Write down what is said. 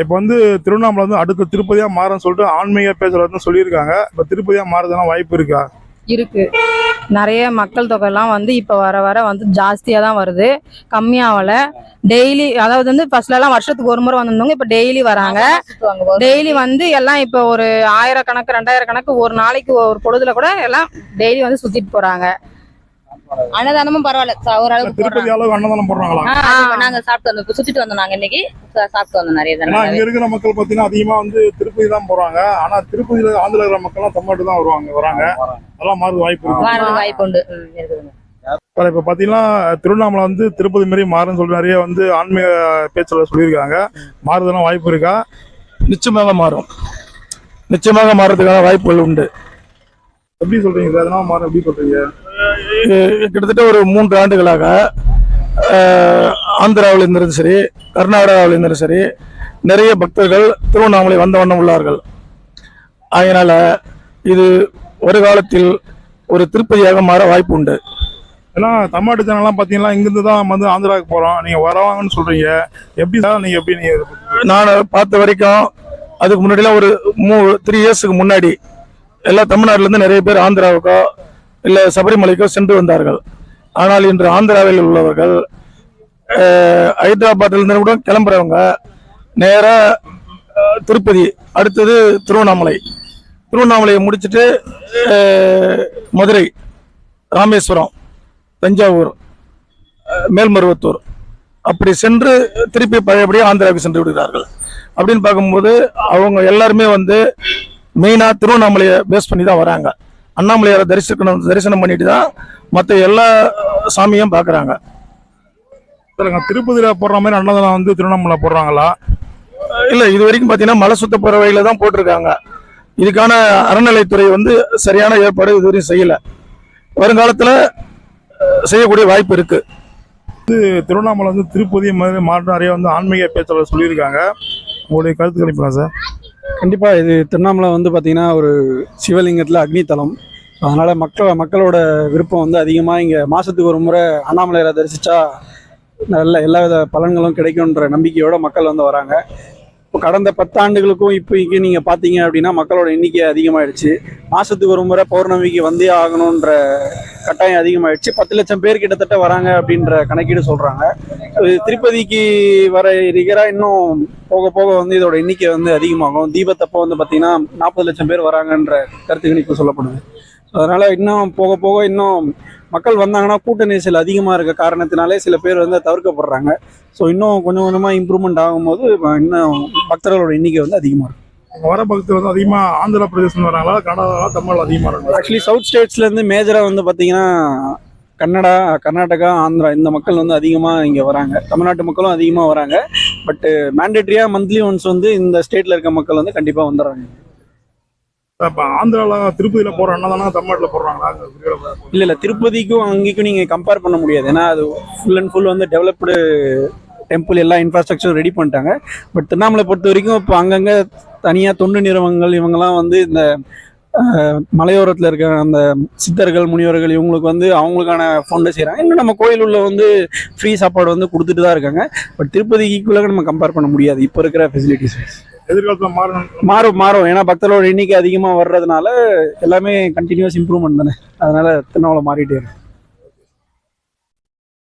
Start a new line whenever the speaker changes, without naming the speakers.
இப்போ வந்து திருவண்ணாமலை வந்து அடுத்த திருப்பதியா மாறும்னு சொல்லிட்டு ஆன்மீக பேசுறது வந்து சொல்லியிருக்காங்க. இப்போ திருப்பதியா மாறுறதுலாம் வாய்ப்பு இருக்கா?
இருக்கு. நிறைய மக்கள் தொகைலாம் வந்து இப்போ வர வர வந்து ஜாஸ்தியாக தான் வருது. கம்மியாகல டெய்லி அதாவது வந்து ஃபர்ஸ்ட்லலாம் வருஷத்துக்கு ஒரு முறை வந்திருந்தவங்க இப்போ டெய்லி வராங்க. டெய்லி வந்து எல்லாம் இப்போ ஒரு ஆயிரக்கணக்கு ரெண்டாயிரம் கணக்கு ஒரு நாளைக்கு ஒரு பொழுதுல கூட எல்லாம் டெய்லி வந்து சுத்திட்டு போறாங்க.
அன்னதானமும் பரவாயில்ல. ஓரளவுக்கு
திருப்பதி. அளவுக்கு அன்னதானம் போடுறாங்களா?
நாங்க சாப்பிட்டு வந்தோம். சுத்திட்டு வந்தோம் நாங்க இன்னைக்கு. சாப்பிட்டு வந்தோம் நிறைய தடவை.
இங்க இருக்கிற மக்கள் பார்த்தீங்கன்னா அதிகமா வந்து திருப்பதி தான் போறாங்க. ஆனா திருப்பதியில ஆந்திரா இருக்கிற மக்கள்லாம் தமிழ்நாட்டு தான் வருவாங்க வராங்க. அதெல்லாம் மாறுது வாய்ப்பு இருக்கு.
வாய்ப்பு உண்டு. இருக்குதுங்க
சார் இப்போ பார்த்தீங்கன்னா திருவண்ணாமலை வந்து திருப்பதி மாரி மாறுன்னு சொல்லி நிறைய வந்து ஆன்மீக பேச்சில் சொல்லியிருக்காங்க. மாறுதெல்லாம் வாய்ப்பு இருக்கா?
நிச்சயமாக மாறும். நிச்சயமாக மாறுறதுக்கான வாய்ப்புகள் உண்டு.
எப்படி சொல்றீங்க? சார் அதெல்லாம் மாறும் எப்படி சொல்றீங்க?
கிட்டத்தட்ட ஒரு மூன்று ஆண்டுகளாக ஆந்திராவில் இருந்தும் சரி கர்நாடகாவில் இருந்தும் சரி நிறைய பக்தர்கள் திருவண்ணாமலை வந்த வண்ணம் உள்ளார்கள். அதனால இது ஒரு காலத்தில் ஒரு திருப்பதியாக மாற வாய்ப்பு உண்டு.
ஏன்னா தமிழ்நாட்டு ஜனங்கள்லாம் பார்த்தீங்கன்னா இங்கிருந்து தான் வந்து ஆந்திராவுக்கு போகிறோம் நீங்கள் வரவாங்கன்னு சொல்றீங்க. எப்படி சார் நீங்கள் எப்படி நீங்கள்
நான் பார்த்த வரைக்கும் அதுக்கு முன்னாடிலாம் ஒரு மூ த்ரீ இயர்ஸுக்கு முன்னாடி எல்லா தமிழ்நாட்டுல இருந்து நிறைய பேர் ஆந்திராவுக்கோ இல்லை சபரிமலைக்கோ சென்று வந்தார்கள். ஆனால் இன்று ஆந்திராவில் உள்ளவர்கள் ஹைதராபாத்திலிருந்து கூட கிளம்புறவங்க நேராக திருப்பதி அடுத்தது திருவண்ணாமலை. திருவண்ணாமலையை முடிச்சுட்டு மதுரை ராமேஸ்வரம் தஞ்சாவூர் மேல்மருவத்தூர். அப்படி சென்று திருப்பி பழையபடியே ஆந்திராவுக்கு சென்று விடுகிறார்கள். அப்படின்னு பார்க்கும்போது அவங்க எல்லாருமே வந்து மெயினாக திருவண்ணாமலையை பேஸ் பண்ணி தான் வராங்க. அண்ணாமலையாரை தரிசிக்கணும் தரிசனம் பண்ணிட்டு தான் மற்ற எல்லா சாமியும் பார்க்குறாங்க.
சொல்லுங்க திருப்பதியில் போடுற மாதிரி அன்னதானம் வந்து திருவண்ணாமலை போடுறாங்களா?
இல்லை இது வரைக்கும் பார்த்தீங்கன்னா மலை சுத்த போகிற வழியில தான் போட்டிருக்காங்க. இதுக்கான அறநிலைத்துறை வந்து சரியான ஏற்பாடு இதுவரையும் செய்யலை. வருங்காலத்தில் செய்யக்கூடிய வாய்ப்பு இருக்கு.
திருவண்ணாமலை வந்து திருப்பதி மாதிரி மாற்றம் நிறைய வந்து ஆன்மீக பேச்சாளர் சொல்லியிருக்காங்க. உங்களுடைய கருத்து கணிப்பலாம் சார்.
கண்டிப்பாக இது திருவண்ணாமலை வந்து பார்த்திங்கன்னா ஒரு சிவலிங்கத்தில் அக்னித்தலம். அதனால் மக்கள் மக்களோட விருப்பம் வந்து அதிகமாக இங்கே மாதத்துக்கு ஒரு முறை அண்ணாமலையாரை தரிசித்தா நல்ல எல்லா வித பலன்களும் கிடைக்குன்ற நம்பிக்கையோட மக்கள் வந்து வராங்க. இப்போ கடந்த பத்தாண்டுகளுக்கும் இப்போ இங்கே நீங்கள் பார்த்தீங்க அப்படின்னா மக்களோட எண்ணிக்கை அதிகமாயிடுச்சு. மாதத்துக்கு ஒரு முறை பௌர்ணமிக்கு வந்தே ஆகணுன்ற கட்டாயம் அதிகமாயிடுச்சு. பத்து லட்சம் பேர் கிட்டத்தட்ட வராங்க அப்படின்ற கணக்கீடு சொல்கிறாங்க திருப்பதிக்கு வர இருக்கிறாக இன்னும் போக போக வந்து இதோட எண்ணிக்கை வந்து அதிகமாகும். தீபத்தப்போ வந்து பார்த்தீங்கன்னா நாற்பது லட்சம் பேர் வராங்கன்ற கருத்து கணிப்பு சொல்லப்படுது. அதனால இன்னும் போக போக இன்னும் மக்கள் வந்தாங்கன்னா கூட்ட நெரிசல் அதிகமாக இருக்க காரணத்தினாலே சில பேர் வந்து தவிர்க்கப்படுறாங்க. ஸோ இன்னும் கொஞ்சம் கொஞ்சமாக இம்ப்ரூவ்மெண்ட் ஆகும்போது இன்னும் பக்தர்களோட எண்ணிக்கை வந்து அதிகமாக இருக்கும்.
வர பக்தர் வந்து அதிகமாக ஆந்திர பிரதேசம் வராங்களா கர்நாடகா தமிழ் அதிகமாக இருக்காங்க
ஆக்சுவலி சவுத் ஸ்டேட்ஸ்லேருந்து மேஜராக வந்து பார்த்தீங்கன்னா கன்னடா கர்நாடகா ஆந்திரா இந்த மக்கள் வந்து அதிகமாக இங்கே வராங்க. தமிழ்நாட்டு மக்களும் அதிகமாக வராங்க. பட்டு மேண்டேட்ரியாக மந்த்லி ஒன்ஸ் வந்து இந்த ஸ்டேட்டில் இருக்க மக்கள் வந்து கண்டிப்பாக வந்துடுறாங்க.
இப்போ ஆந்திராவில் திருப்பதியில் போகிற தானே தமிழ்நாட்டில் போடுறாங்களா?
இல்லை இல்லை திருப்பதிக்கும் அங்கேயும் நீங்கள் கம்பேர் பண்ண முடியாது. ஏன்னா அது ஃபுல் அண்ட் ஃபுல் வந்து டெவலப்டு டெம்பிள் எல்லா இன்ஃப்ராஸ்ட்ரக்சரும் ரெடி பண்ணிட்டாங்க. பட் திருவண்ணாமலை பொறுத்த வரைக்கும் இப்போ அங்கங்கே தனியாக தொண்டு நிறுவனங்கள் இவங்கெல்லாம் வந்து இந்த மலையோரத்தில் இருக்க அந்த சித்தர்கள் முனிவர்கள் இவங்களுக்கு வந்து அவங்களுக்கான ஃபண்டு செய்கிறாங்க இன்னும் நம்ம கோயில் உள்ள வந்து ஃப்ரீ சாப்பாடு வந்து கொடுத்துட்டு தான் இருக்காங்க. பட் திருப்பதிக்கு ஈக்குவலாக நம்ம கம்பேர் பண்ண முடியாது. இப்போ இருக்கிற ஃபெசிலிட்டிஸ்
எதிர்காலத்தில் மாறணும்.
மாறும் மாறும். ஏன்னா பக்தர்களோட எண்ணிக்கை அதிகமாக வர்றதுனால எல்லாமே கண்டினியூஸ் இம்ப்ரூவ்மெண்ட் தானே. அதனால திருவண்ணாமலை மாறிட்டே இருக்கும்